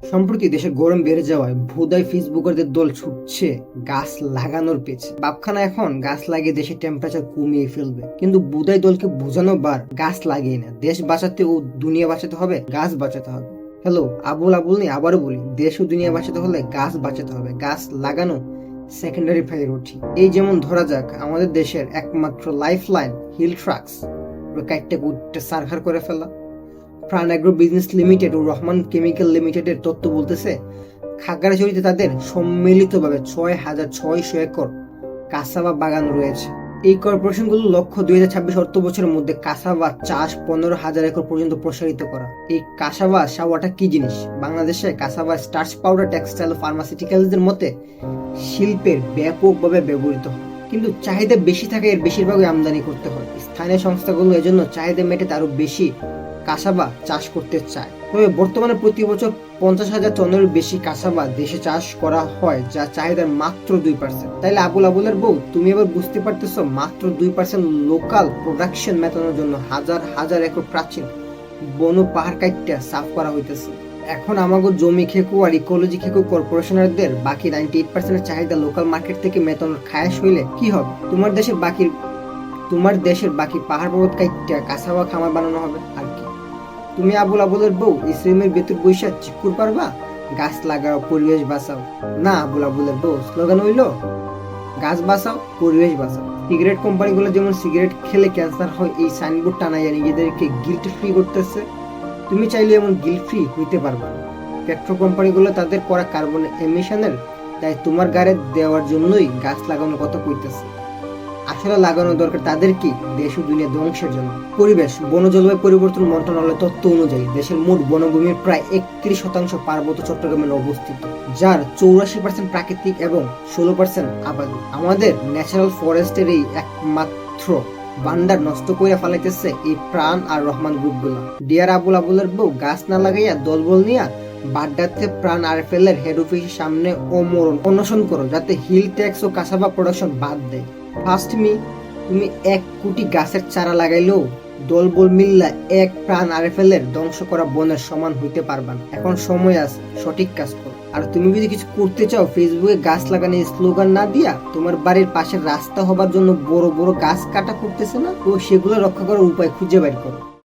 সম্প্রতি দেশের গরম বেড়ে যাওয়ায় ভুদাই ফেসবুকারদের দল ছুটছে গাছ লাগানোর পেছে বাপখানা এখন গাছ লাগিয়ে দেশের টেম্পারেচার কমিয়ে ফেলবে। কিন্তু বুদাই দলকে বোঝানো বার গাছ লাগিয়ে না। দেশ বাঁচাতে ও দুনিয়া বাঁচাতে হবে, গাছ বাঁচাতে হবে। হ্যালো, আবুল আবুল নিয়ে আবারও বলি, দেশ ও দুনিয়া বাঁচাতে হলে গাছ বাঁচাতে হবে। গাছ লাগানো সেকেন্ডারি প্রায়োরিটি এই যেমন ধরা যাক, আমাদের দেশের একমাত্র লাইফ লাইন হিল ট্রাক্স কাইটটা গুটটা সার্ভার করে ফেলা প্রাণ অ্যাগ্রো বিজনেস লিমিটেড ও রহমান কেমিক্যাল লিমিটেডের তথ্য বলতেছে, খাগড়াছড়িতে তাদের সম্মিলিতভাবে ছয় হাজার ছয়শো একর কাসাবা বাগান রয়েছে। এই কর্পোরেশনগুলো লক্ষ্য দুই হাজার ছাব্বিশ অর্থ বছরের মধ্যে কাসাবা চাষ পনেরো হাজার একর পর্যন্ত প্রসারিত করা। এই কাসাবা সাওয়াটা কি জিনিস? বাংলাদেশে কাসাবা স্টার্চ পাউডার টেক্সটাইল ফার্মাসিউটিক্যালসদের মতে শিল্পের ব্যাপকভাবে ব্যবহৃত হয়। কিন্তু চাহিদা বেশি থাকে এর বেশিরভাগই আমদানি করতে হয়। স্থানীয় সংস্থাগুলো এজন্য চাহিদা মেটে আরও বেশি কাসাবা চাষ করতে চায়। তবে বর্তমানে প্রতি বছর পঞ্চাশ হাজার টনের বেশি কাসাবা দেশে চাষ করা হয়, যা চাহিদার মাত্র দুই পার্সেন্ট তাইলে আবুল আবুলের বউ, তুমি এবার বুঝতে পারতেছো মাত্র দুই পার্সেন্ট লোকাল প্রোডাকশন মেটানোর জন্য হাজার হাজার একর প্রাচীন বন পাহাড় কাইটটা সাফ করা হইতেছে। এখন আমাগো জমি খেকু আর ইকোলজি খেকু কর্পোরেশনারদের বাকি নাইনটি এইট পার্সেন্টের চাহিদা লোকাল মার্কেট থেকে মেটানোর খায়াস হইলে কি হবে? তোমার দেশের বাকি, তোমার দেশের বাকি পাহাড় পর্বত কাইটটা কাসাবা খামার বানানো হবে, আর কি? তুমি আবুল আবুলের বউ ইসলামের ভেতর বৈশা চিকুর পারবা? গাছ লাগাও, পরিবেশ বাঁচাও। না আবুল আবুলের বউ, স্লোগান হইল, গাছ বাঁচাও, পরিবেশ বাঁচাও। সিগারেট কোম্পানিগুলো যেমন সিগারেট খেলে ক্যান্সার হয়, এই সাইনবোর্ড টানাইয়া নিজেদেরকে গিল্ট ফ্রি করতেছে। তুমি চাইলে এমন গিল্ট ফ্রি হইতে পারবে পেট্রো কোম্পানিগুলো তাদের করা কার্বন এমিশনের তাই তোমার গাড়ি দেওয়ার জন্যই গাছ লাগানোর কথা কইতেছে। আসলে লাগানো দরকার তাদের কি? দেশ ও দুনিয়া ধ্বংসের জন্য। পরিবেশ বন জলবায়ু পরিবর্তন মন্ত্রণালয়ের তথ্য অনুযায়ী দেশের মোট বনভূমির প্রায় একত্রিশ শতাংশ পার্বত্য চট্টগ্রামে অবস্থিত, যার চৌরাশি পার্সেন্ট প্রাকৃতিক এবং ষোলো পার্সেন্ট আবাদি। আমাদের ন্যাচারাল ফরেস্টের এই একমাত্র বান্ডার নষ্ট করে ফেলাইতেছে এই প্রাণ আর রহমান গ্রুপগুলো ডিয়ার আবুল আবুলের বউ গাছ না লাগাইয়া দলবল নিয়া বাড্ডাতে প্রাণ আর ফেলের হেড অফিসের সামনে অমরণ অন্বেষণ করো, যাতে হিল ট্যাক্স ও কাসাবা প্রোডাকশন বাদ দেয়। ফার্স্ট মি তুমি এক কোটি গাছের চারা লাগাইলেও দলবল মিল্লা এক প্রাণ আরে ফেলের ধ্বংস করা বনের সমান হইতে পারবা না। এখন সময় আছে, সঠিক কাজ কর। আর তুমি যদি কিছু করতে চাও ফেসবুকে গাছ লাগানো স্লোগান না দিয়া তোমার বাড়ির পাশের রাস্তা হবার জন্য বড় বড় গাছ কাটা করতেছে না তো সেগুলো রক্ষা করার উপায় খুঁজে বের করো।